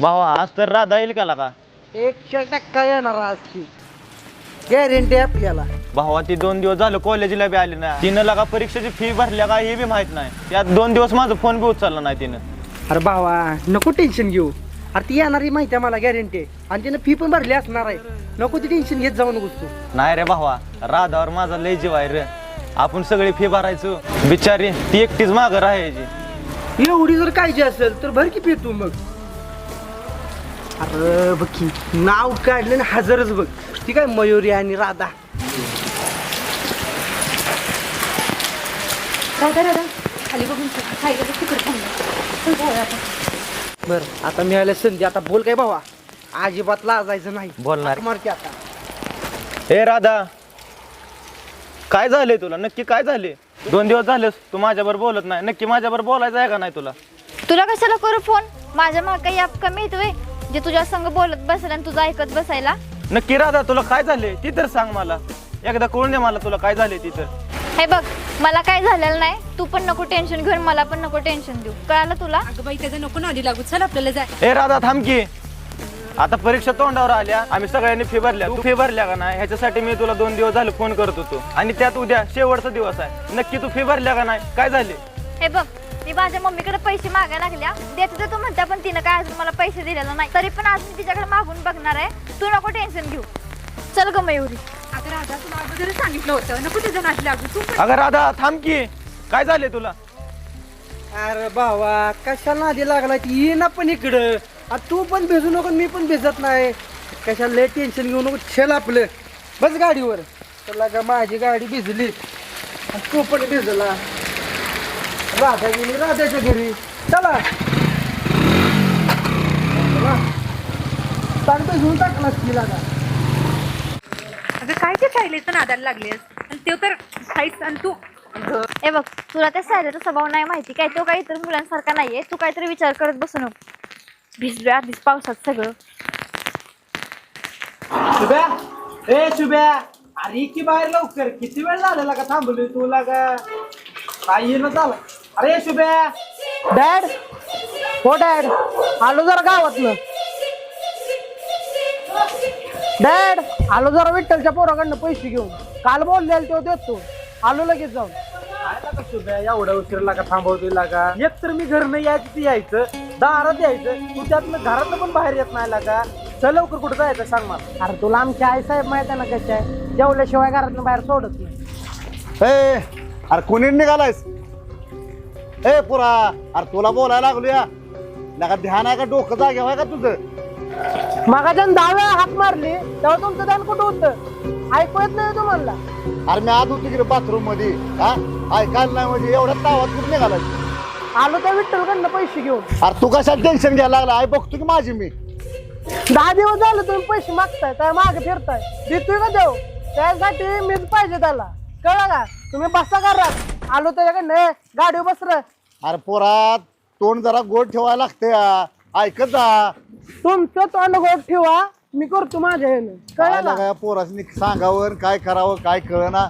भावा आज तर राधा येईल का का एकशे टक्का येणार आज ती. गॅरंटी आपल्याला. भावा ती दोन दिवस झालं कॉलेजला बी आली ना तिनं लगा परीक्षेची फी भरल्या का हे बी माहीत नाही. त्यात दोन दिवस माझा फोन बी उचलला नाही तिनं. अरे भावा नको टेन्शन घेऊ. अरे ती येणारी माहिती आहे मला गॅरंटी आणि तिने फी पण भरली असणार आहे. नको ती टेन्शन घेत जाऊ नकोस तू. नाही रे भावा राधावर माझा लय जीव आहे रे. आपण सगळी फी भरायचो. बिचारी ती एकटीच मागं राहायची एवढी जर काळजी असेल तर भर की पे तू मग. अरे बघ की नाव काढलं ना हजरच बघ. ती काय मयुरी आणि राधा. राधा राधा. खाली बघून. खायला तिकडे. बर आता मिळाल्या संधी. आता बोल काय भावा? अजिबात लाजायचं नाही. बोलणार. मारते आता. ए राधा काय झाले तुला? नक्की काय झाले दोन दिवस झालेस तू माझ्यावर बोलत नाही. नक्की माझ्यावर बोलायचं आहे का नाही तुला? तुला कशाला करू फोन? माझ्या माग काही ॲप कमी येतोय. जे तुझ्या संग बोलत बसेल आणि तुझं ऐकत बसायला? नक्की राधा तुला काय झाले ती तर सांग मला. एकदा कळून दे मला तुला काय झाले ती तर. हे बघ मला काय झालेलं नाही. तू पण नको टेन्शन घेऊन मला पण नको टेन्शन देऊ. कळालं तुला? अगं बाई त्याचं नको नादी लागू चल आपल्याला जाय. ए राधा थांब की. आता परीक्षा तोंडावर आल्या. आम्ही सगळ्यांनी फी भरल्या. तू फी भरल्या का नाही? ह्याच्यासाठी मी तुला दोन दिवस झाले फोन करत होतो. आणि त्यात उद्या शेवटचा दिवस आहे. नक्की तू फी भरल्या का नाही? काय झाले? हे बघ मी माझ्या मम्मीकडे पैसे मागायला लागल्या. देत तर तू म्हणता पण तिनं काय अजून मला पैसे दिलेला नाही. तरी पण आज मी तिच्याकडे मागून बघणार आहे. तू नको टेन्शन घेऊ. चल ग मयुरी अगं राधा तुला अगोदर सांगितलं होतं. नको त्याचं नादी लागू तू पण अगं राधा थांब की. काय झाले तुला? अरे भावा कशाला नादी लागला ती ये ना पण इकडं. आता तू पण भिजू नको मी पण भिजत नाही. कशाला लय टेन्शन घेऊ नको. छेल आपलं. बस गाडीवर. चला का माझी गाडी भिजली. आणि तू पण भिजला. राधा गेली राधाच्या घरी. चला. चला. ताण भिजवून टाकला तिला अगं काय ते सायलेचं नादाला लागलेस? आणि ते तर खाईस आणि तू. हे बघ तुला त्या सायलेचा स्वभाव नाही माहिती काय? तो काही इतर मुलांसारखा नाहीये. तू काहीतरी विचार करत बसू नको. भिजलोय आधीच पावसात सगळं. शुभ्या ए शुभ्या अरे की बाहेर लवकर. किती वेळ झालेला का थांबलोय तुला का काय येणं झालं. अरे शुभ्या. डॅड हो डॅड आलो जरा गावातलं डॅड आलो जरा विठ्ठलच्या पोराकडनं पैसे घेऊन. काल बोलले तो देतो. आलो लगेच जाऊन. शुभ्या? एवढा उशीरला का थांबवतोय लागा. एक तर मी घर नाही यायचं ते यायचं. दारात यायचं. तू त्यातनं घरातनं पण बाहेर येत नाही लागा. चल लवकर कुठं जायचं सांग मला. अरे तुला आमची आई साहेब माहिती आहे ना कशा आहे? जेवल्याशिवाय घरातनं बाहेर सोडत नाही. ए अरे कुणी निघालायस? ए पुरा अरे तुला बोलायला लागलो या नका ध्यान आहे का? डोकं जागे आहे का तुझं? मगाच्या दहा वेळा हाक मारली तेव्हा तुमचं ध्यान कुठं होतं? ऐकू येत नाही तुम्हाला. अरे मी आत होती बाथरूममध्ये. हा? ऐकायला नाही म्हणजे एवढ्या तावात कुठं निघालायस आलो त्या विठ्ठलकडनं पैसे घेऊन. अरे तू कशात टेन्शन घ्यायला लागला? आई बघतो की माझी मी. दहा दिवस झाले तुम्ही पैसे मागताय काय मागे फिरताय. देतोय का देऊ त्यासाठी मीच पाहिजे त्याला. कळलं का? तुम्ही बसा घरात. आलो त्याच्याकडनं ए, गाडीवर बस रे. अरे पोरात तोंड जरा गोड ठेवायला लागते. ऐकत जा. तुमचं तोंड गोड ठेवा. मी करतो माझ्या ह्यानं. काय कळलं का लागाय पोरासनी सांगावं काय करावं काय कळना?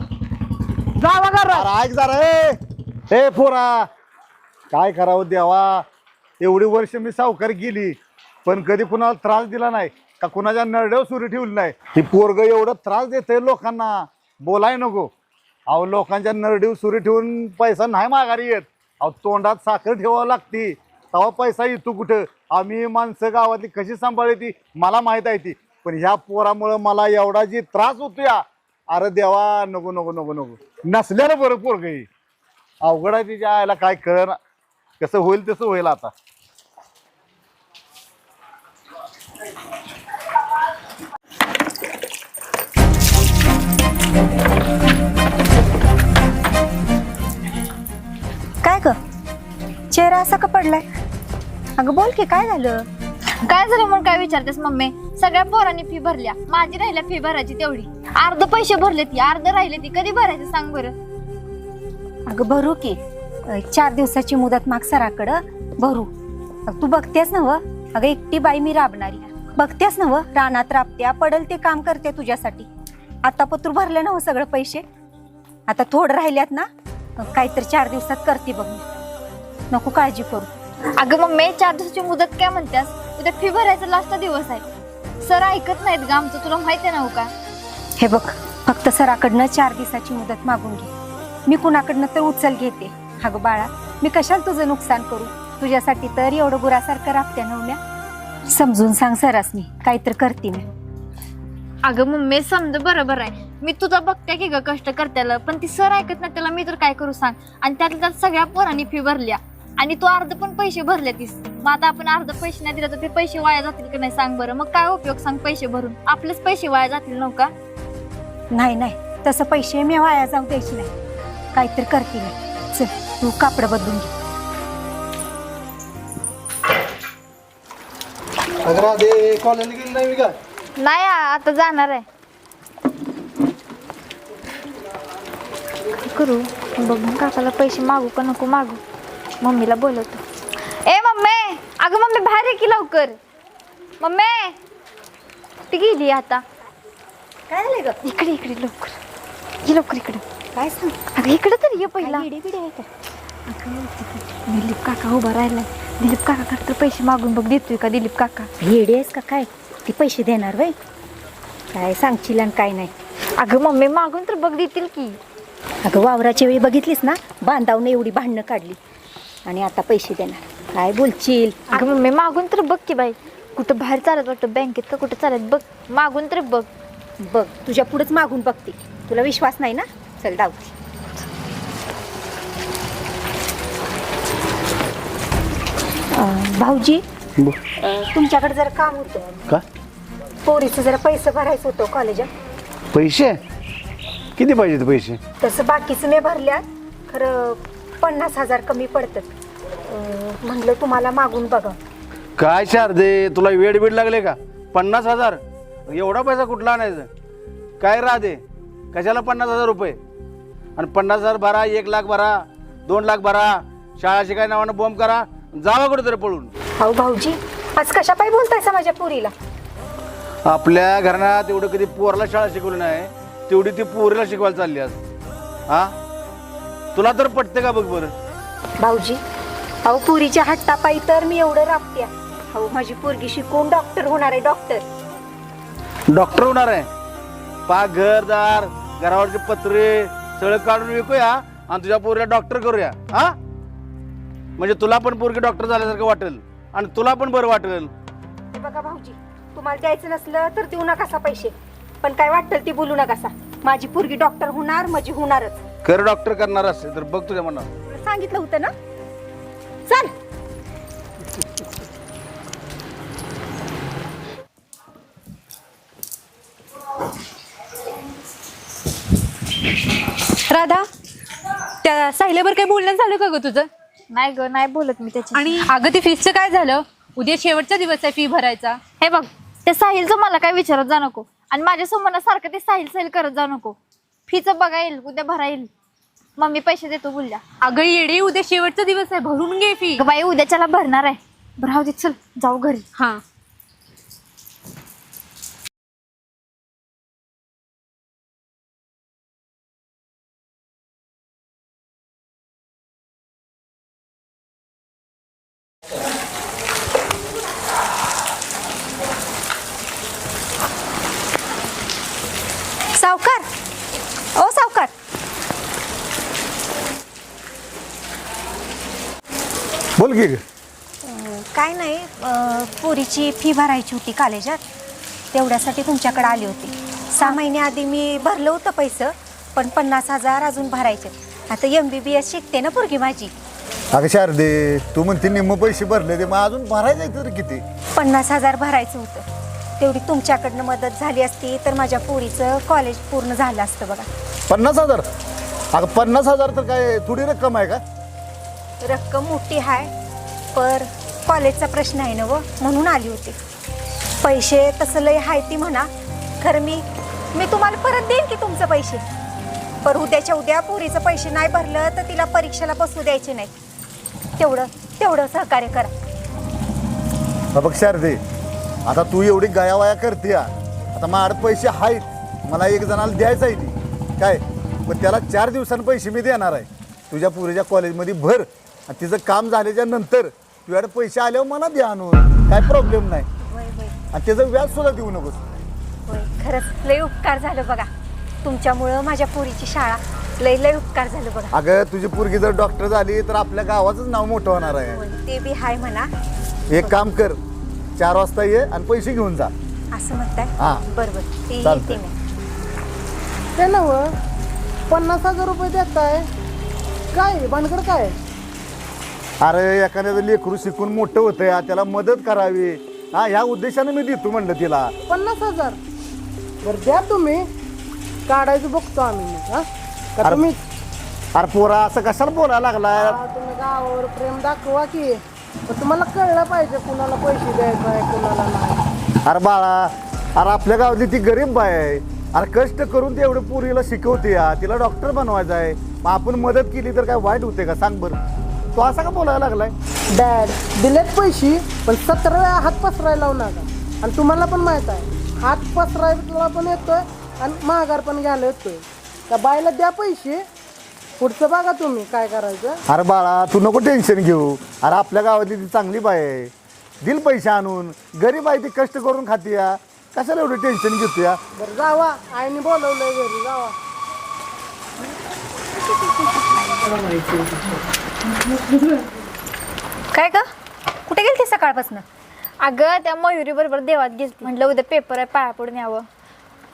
जावा अरे ऐक जरा ए. ए पोरा काय करावं देवा? एवढी वर्ष मी सावकार गेली पण कधी कुणाला त्रास दिला नाही का कुणाच्या नरड्यावर सुरू ठेवली नाही? ही पोरग एवढं त्रास देते लोकांना. बोलाय नको. अहो लोकांच्या नरडीव सुरी ठेवून पैसा नाही माघारी येत. अहो तोंडात साखर ठेवावं लागती. तेव्हा पैसा येतो कुठं? आम्ही माणसं गावातली कशी सांभाळली मला माहीत आहे ती. पण ह्या पोरामुळं मला एवढा जी त्रास होतो या. अरे देवा नको नको नको नको. नसल्यानं बरं पोर गई अवघड आहे तिच्या आयला काय कळना. कसं होईल तसं होईल आता. काय ग? चेहरा असा का पडलाय? अगं बोल की काय झालं? काय झालं म्हणून काय विचारतेस मम्मी? सगळ्या पोरांनी फी भरल्या. माझी राहिल्या फी भरायची तेवढी. अर्ध पैसे भरले ती अर्ध राहिले ती. कधी भरायचे सांग बरं? अगं भरू की. अं, चार दिवसाची मुदत माग सराकडं. भरू. अगं, तू बघतेस ना व अगं एकटी बाई मी राबणारी. बघतेस ना व रानात राबत्या पडल ते काम करते तुझ्यासाठी. आता पत्र भरले ना हो सगळं पैसे? आता थोडं राहिल्यात ना? काहीतरी चार दिवसात करते बघ मी. नको काळजी करू. अगं मम्मी चार दिवसाची मुदत काय म्हणतेस? उद्या फी भरायचा लास्ट दिवस आहे. सर ऐकत नाहीत ग आमचं तुला माहिती आहे ना हो का? हे बघ फक्त सराकडनं चार दिवसाची मुदत मागून घे. मी कुणाकडनं तर उचल घेते. अगं बाळा मी कशाला तुझं नुकसान करू? तुझ्यासाठी तर एवढं गुरासारखं राबत्या नवम्या समजून सांग सरासनी काहीतरी करते मी. अगं मम्मी समज बरोबर आहे. मी तुझं बघते की ग कष्ट करत्याला पण ती सर ऐकत नाही त्याला मी तर काय करू सांग? आणि त्यातल्या त्यात सगळ्या पोरांनी फी भरल्या. आणि तू अर्ध पण पैसे भरले तीस. मग आता आपण अर्ध पैसे नाही दिले तर ते पैसे वाया जातील की नाही सांग बरं. मग काय उपयोग सांग पैसे भरून? आपलेच पैसे वाया जातील नव का? नाही नाही. तसं पैसे मी वाया जाऊ द्यायची नाही. काहीतरी करते मी. चल तू कापड बदलून घे. अगं राधे कॉलेजला गेली नाही मी का? नाही आ- आता जाणार आहे. करू. बघून काकाला पैसे मागू का नको मागू. मम्मीला बोलवतो. ए मम्मी! अगं मम्मी बाहेर ये की लवकर. मम्मी! ती गेली आता. काय झालं ग? इकडे इकडे लवकर. ये लवकर इकडे. काय सांग? अगं इकडे तर ये पहिला. आहे का? दिलीप काका उभा राहिलाय. दिलीप काका तर पैसे मागून. बघ देतोय का दिलीप काका? येडी आहेस का? काय? ती पैसे देणार वय? काय सांगशील आणि काय नाही. अगं मम्मी मागून तर बघ देतील की. अगं वावराच्या वेळी बघितलीस ना? बांधावनं एवढी भांडणं काढली. आणि आता पैसे देणार. काय बोलशील? अगं मम्मी मागून तर बघ की बाई. कुठं बाहेर चालत वाटतं बँकेत का कुठं चालत बघ. मागून तर बघ. बघ तुझ्या पुढेच मागून बघते. तुला विश्वास नाही ना? चल धावते अं, भाऊजी? अं, तुमच्याकडे जरा काम होतं. का? पोरीचं जरा पैसे भरायचं होतं कॉलेजात पैसे? किती पाहिजेत पैसे? तसं बाकीचं मी भरल्यात. खरं पन्नास हजार कमी पडतात. अं, म्हणलं तुम्हाला मागून बघा. काय शारदे तुला वेड बीड लागले का? पन्नास हजार? एवढा पैसा कुठला आणायचा? काय राहते? कशाला पन्नास हजार रुपये? आणि पन्नास हजार भरा एक लाख भरा दोन लाख भरा शाळा शिकाय नावानं बॉम्ब करा जावा कुठेतरी पळून. भाऊ भाऊजी आज कशा पाय बोलतायसा माझ्या पोरीला आपल्या घराण्यात एवढं कधी पोराला शाळा शिकवली नाही. तेवढी ती पोरीला शिकवायला चालली आज. हा? तुला तर पटते का बघ बरं? भाऊजी अहो पुरीच्या हट्टापायी तर मी एवढं राबत्या. अहो माझी पोरगी शिकून डॉक्टर होणार आहे डॉक्टर डॉक्टर होणार आहे? पा घरदार घरावरचे पत्रे सगळं काढून विकूया आणि तुझ्या पोरीला डॉक्टर करूया. हा? म्हणजे तुला पण पोरगी डॉक्टर झाल्यासारखं वाटेल आणि तुला पण बरं वाटेल. हे बघा भाऊजी तुम्हाला द्यायचं नसलं तर देऊ नकासा पैसे. पण काय वाटतं ती बोलू नकासा माझी पोरगी डॉक्टर होणार माझी होणारच. कर डॉक्टर करणार असेल तर बघ तुझ्या मनात तुला सांगितलं होतं ना? चल. राधा त्या साहिल्यावर काही बोलणं झालं का ग तुझं? नाही ग नाही बोलत मी त्याची आणि अगं ते फीसचं काय झालं? उद्या शेवटचा दिवस आहे फी भरायचा. हे बघ त्या साहिलचं मला काय विचारत जा नको. आणि माझ्यासमोर सारखं ते साहिल साहिल करत जा नको. फीचं बघा येईल उद्या भरा येईल. मम्मी पैसे देतो बोलल्या. अगं येडे उद्या शेवटचा दिवस आहे भरून घे फी. बाई उद्याच्याला भरणार आहे. राहू दे चल जाऊ घरी. हा सावकार ओ सावकार बोल की. काय नाही अं, पोरीची फी भरायची होती कॉलेजात तेवढ्यासाठी तुमच्याकडे आली होती. सहा महिन्याआधी मी भरलं होतं पैसं पण पन्नास हजार अजून भरायचे. आता एम बी बी एस शिकते ना पोरगी माझी. अगं शारदे तू म्हणते निम्म पैसे भरले ते मग अजून भरायचं आहे तर किती? पन्नास हजार भरायचं होतं. तेवढी तुमच्याकडनं मदत झाली असती तर माझ्या पोरीचं कॉलेज पूर्ण झालं असतं बघा. पन्नास हजार? अगं पन्नास हजार तर काय थोडी रक्कम आहे का? रक्कम मोठी आहे पर कॉलेजचा प्रश्न आहे ना व म्हणून आली होती. पैसे तसं लय आहे ती म्हणा. खरं मी मी तुम्हाला परत देईन की तुमचं पैसे? पर उद्याच्या उद्या पोरीचं पैसे नाही भरलं तर तिला परीक्षेला बसू द्यायचे नाही. तेवढं तेवढं सहकार्य करा. हा बघ शारदे आता तू एवढी गायावाया करते या. आता माझ्याकडे पैसे आहेत. मला एक जणाला द्यायचं आहे ती. काय? पण त्याला चार दिवसांनी पैसे मी देणार आहे. तुझ्या पुरीच्या कॉलेजमध्ये भर. आणि तिचं काम झाल्याच्यानंतर तुझ्याकडे पैसे आल्यावर मला दे आणून. काय प्रॉब्लेम नाही. होय होय. आणि त्याचं व्याज सुद्धा देऊ नकोस. होय खरंच लय उपकार झालं बघा. तुमच्यामुळं माझ्या पोरीची शाळा लय लय उपकार झालं बघा. अगं तुझी पोरगी जर डॉक्टर झाली तर आपल्या गावाचंच नाव मोठं होणार आहे. होय ते बी हाय म्हणा. एक काम कर चार वाजता ये आणि पैसे घेऊन जा. असं म्हणताय? हा. बरोबर ते चालतंय. येते मी. ते नव पन्नास हजार रुपये देताय. काय भानगड काय? अरे एखाद्याचं लेकरू शिकून मोठं होतं या त्याला मदत करावी. हा ह्या उद्देशाने मी देतो म्हणलं तिला. पन्नास हजार. बरं द्या तुम्ही. काढायचं बघतो आम्ही मग हा? का अरे- तुम्ही अरे पोरा असं कशाला बोलायला लागला हा, तुम्ही गावावर प्रेम दाखवा की. पण तुम्हाला कळलं पाहिजे कुणाला पैसे द्यायचं आहे कुणाला नाही. अरे बाळा अरे आपल्या गावातली ती गरीब बाय आहे. अरे कष्ट करून ते एवढं पोरीला शिकवते या तिला डॉक्टर बनवायचं आहे. मग आपण मदत केली तर काय वाईट होते का? सांग बरं. तो असा का बोलायला लागलाय? डॅड दिलेत पैसे पण सतरा वेळा हात पसरायला लावू नका. आणि तुम्हाला पण माहीत आहे हात पसरायला पण येतोय आणि महागार पण घ्यायला येतोय. त्या बायला द्या पैसे पुढचं बघा तुम्ही काय करायचं. अरे बाळा तू नको टेन्शन घेऊ. अरे आपल्या गावातली ती चांगली बाय आहे. दिल पैसे आणून गरीब आहे ती कष्ट करून खाते या. कशाला एवढं टेन्शन घेतो या? बरं जावा. आईने बोलवलंय घरी जावा. काय ग? कुठे गेलती सकाळपासून? अगं त्या मयुरी बरोबर देवात गेली म्हटलं उद्या पेपर आहे पाया पडून यावं.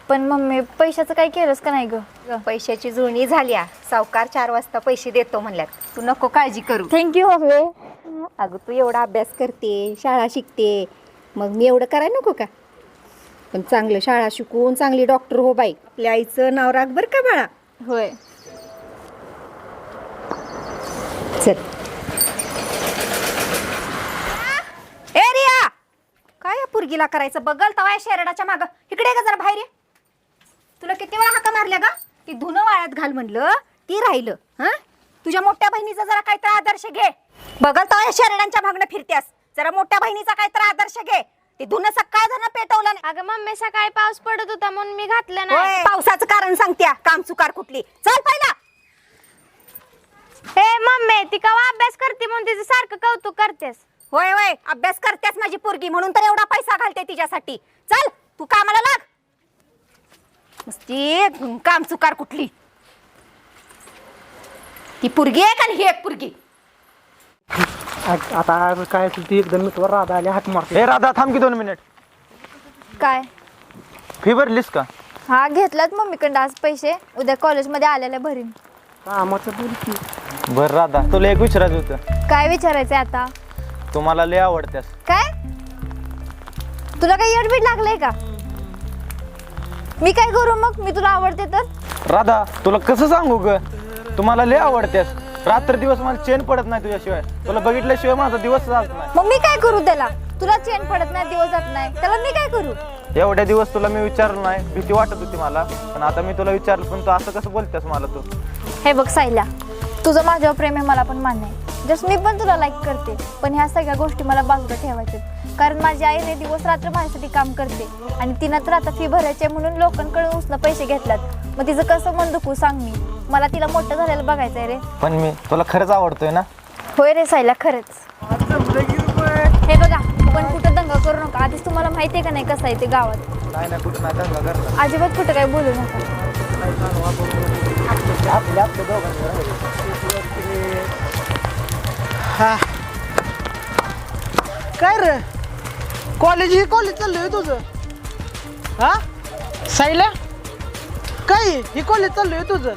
पण मम्मी पैशाचं काही केलंच का नाही ग? पैशाची जुळणी झाली आ. सावकार चार वाजता पैसे देतो म्हणल्यात. तू नको काळजी करू. थँक्यू मम्मी अगं. तू एवढा अभ्यास करते शाळा शिकते. मग मी एवढं करायला नको का? पण चांगलं शाळा शिकून चांगली डॉक्टर हो बाई. आपल्या आईचं नाव राख बरं का बाळा? होय. चल ए रिया काय या पुरगीला करायचं? बघल तवा या शेरडाच्या माग. इकडे ये ग जरा बाहेर ये. तुला किती वेळा हाका मारल्या का ती धुणं वाळ्यात घाल म्हणलं ती राहिलं हा? तुझ्या मोठ्या बहिणीचा जरा काहीतरी आदर्श घे. बघल तवा या शेरडांच्या मागणं फिरत्यास. जरा मोठ्या बहिणीचा काहीतरी आदर्श घे. ते धुणं सकाळ धरणं पेटवलं नाही. अगं मम्मी सकाळी पाऊस पडत होता म्हणून मी घातलं होय, नाही पावसाचं कारण सांगत्या काम चुकार कुठली. चल पहिला. हे मम्मी ती कवा अभ्यास करते म्हणून तिचं सारखं कौतुक करतेस? होय होय अभ्यास करतेस माझी पोरगी म्हणून तर एवढा पैसा घालते तिच्यासाठी. चल तू कामाला लाग. नुसती काम चुकार कुठली? ती पुरगी आहे का ही एक पुरगी? आ- आता काय असेल ती एकदम मिठवर राधा आली हाक मारते. ए राधा थांब की दोन मिनिट. काय? फी भरलीस का? हा घेतलात मम्मीकडं आज पैसे. उद्या कॉलेजमध्ये आलेले भरीन. कामाचं बोलती बर राधा तुला एक विचारायचं होतं. काय विचारायचंय आता? तुम्हाला लय आवडत्यास काय? तुला काही येडबीड लागलंय का? मी काय करू मग? मी तुला आवडते तर? राधा तुला कसं सांगू ग? तुम्हाला लय आवडत्यास रात्र दिवस मला चेन पडत नाही तुझ्याशिवाय. तुला बघितल्याशिवाय माझा दिवस जात नाही. मग मी काय करू त्याला? तुला चेन पडत नाही दिवस जात नाही. त्याला मी काय करू? एवढ्या दिवस तुला मी विचारलं नाही. भीती वाटत होती मला. पण आता मी तुला विचारलं पण तू असं कसं बोलतेस मला तू? हे बघ सायल्या तुझं माझ्यावर प्रेम आहे मला पण मान्य आहे. जस्ट मी पण तुला लाईक करते पण ह्या सगळ्या गोष्टी मला बाजूला ठेवायच्या कारण माझी आई दिवस रात्र माझ्यासाठी काम करते आणि तिनं तर आता फी भरायची आहे म्हणून लोकांकडे उसनं पैसे घेतल्यात मग तिचं कसं मन दुखू सांग मी? मला तिला मोठं झालेलं बघायचं आहे रे. पण मी तुला खरंच आवडतोय ना? होय रे सायला खरंच. हे बघा पण कुठं दंगा करू नका. आधीच तुम्हाला माहिती आहे का नाही कसं आहे ते गावात? नाही नाही कुठं अजिबात कुठं काय बोलू नका. आपल्या आपल्या दोघांकडे काय रे? कॉलेज ही कॉलेज चाललंय तुझं. हा? साईला? काय ही? कॉलेज चाललंय तुझं.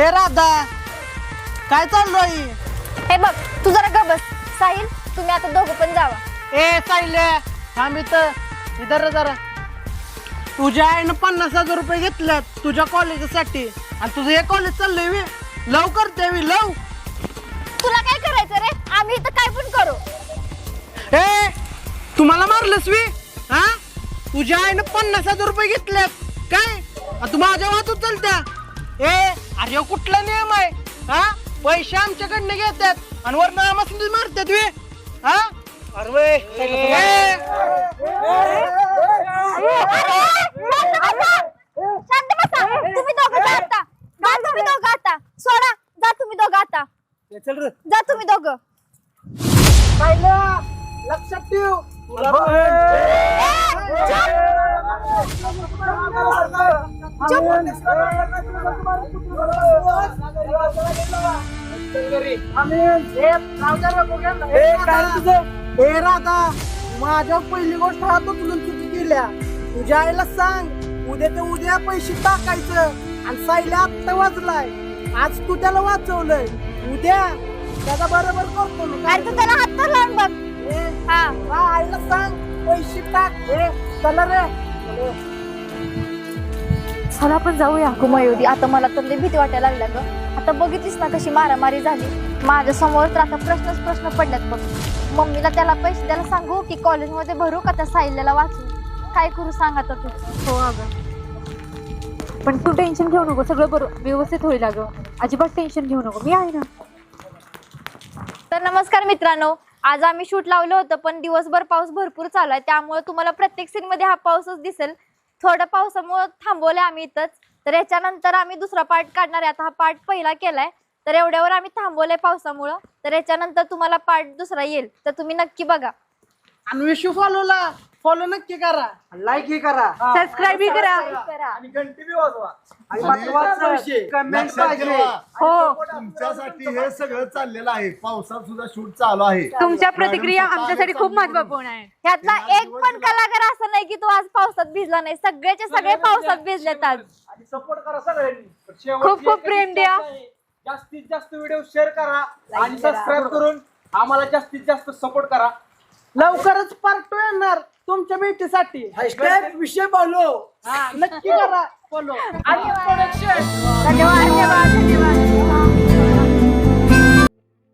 ए राधा काय चाललो आहे हे बघ तू जरा ग बस. साहिल तुम्ही आता दोघं पण जावा. ए साईले थांब इथं. इधर रे जरा. तुझ्या आईनं पन्नास हजार रुपये घेतल्यात तुझ्या कॉलेजसाठी आणि तुझं हे कॉलेज चाललंय वे लव करते मी लव. तुला काय करायचं रे? आम्ही इथं काय पण करू. ए तुम्हाला मारलंस वी हा? तुझ्या आईनं पन्नास हजार रुपये घेतल्यात. काय? आणि तू माझ्या वाहतूक चालत्या. ए अरे कुठला नियम आहे? हा? पैसे आमच्याकडनं घेतात आणि वरनं आम्हाला मारतात वे. हा? अरे वे ए, शांत बसा तुम्ही दोघं जा आता जा तुम्ही सायल्या लक्षात ठेव. ए राधा माझ्या पहिली गोष्ट हात उचलून चुकी केल्या. तुझ्या आईला सांग उद्या ते उद्या पैसे टाकायचं आणि साईला आत्ता वाजलाय आज तू त्याला वाचवलंय. उद्या त्याचा बरोबर करतो मी. अरे तू त्याला हात तर लावून बघ. ए, हा. हा, आईला सांग पैसे टाक. ए चला रे. चला आपण जाऊया कुमायोदी आता मला तर लई भीती वाटायला लागल्या ग. आता बघितलीस ना कशी मारामारी झाली. माझ्यासमोर तर आता प्रश्नच प्रश्न पडल्यात बघ. मम्मीला त्याला पैसे द्यायला सांगू की कॉलेजमध्ये भरू का त्या साहिल्याला वाचू? काय करू सांग आता तू. हो अगं. पण तू टेन्शन घेऊ नको सगळं बरोबर व्यवस्थित होईल अगं. अजिबात टेन्शन घेऊ नको. मी आहे ना. तर नमस्कार मित्रांनो आज आम्ही शूट लावलं होतं पण दिवसभर पाऊस भरपूर चालू आहे त्यामुळे तुम्हाला प्रत्येक सीनमध्ये हा पाऊसच दिसेल. थोडं पावसामुळं थांबवलं आम्ही इथंच. तर याच्यानंतर आम्ही दुसरा पार्ट काढणार आहे. आता हा पार्ट पहिला केलाय. तर एवढ्यावर आम्ही थांबवलंय पावसामुळं. तर याच्यानंतर तुम्हाला पार्ट दुसरा येईल. तर तुम्ही नक्की बघा. आणि विशू फॉलोला फॉलो नक्की करा. लाईक ही करा. सबस्क्राईब करा. आणि घंटी बी वाजवा. आणि महत्त्वाचा विषय. कमेंट लक्षात पाहिजे. ठेवा. हो. तुमच्यासाठी हे सगळं चाललेलं आहे. पावसात सुद्धा शूट चालू आहे. तुमच्या प्रतिक्रिया आमच्यासाठी खूप महत्त्वपूर्ण आहे. ह्यातला एक पण कलाकार असं नाही की तो आज पावसात भिजला नाही. सगळेचे सगळे पावसात भिजलेत आज. आणि सपोर्ट करा सगळ्यांनी. पण शेवटची खूप खूप एकच प्रेम इच्छा द्या. आहे, जास्तीत जास्त व्हिडिओ शेअर करा आणि सबस्क्राईब करून आम्हाला जास्तीत जास्त सपोर्ट करा. लवकरच पार्ट टू येणार. तुमच्या भेटीसाठी. विषय बोलो. नक्की करा. फॉलो आणि प्रोडक्शन धन्यवाद धन्यवाद.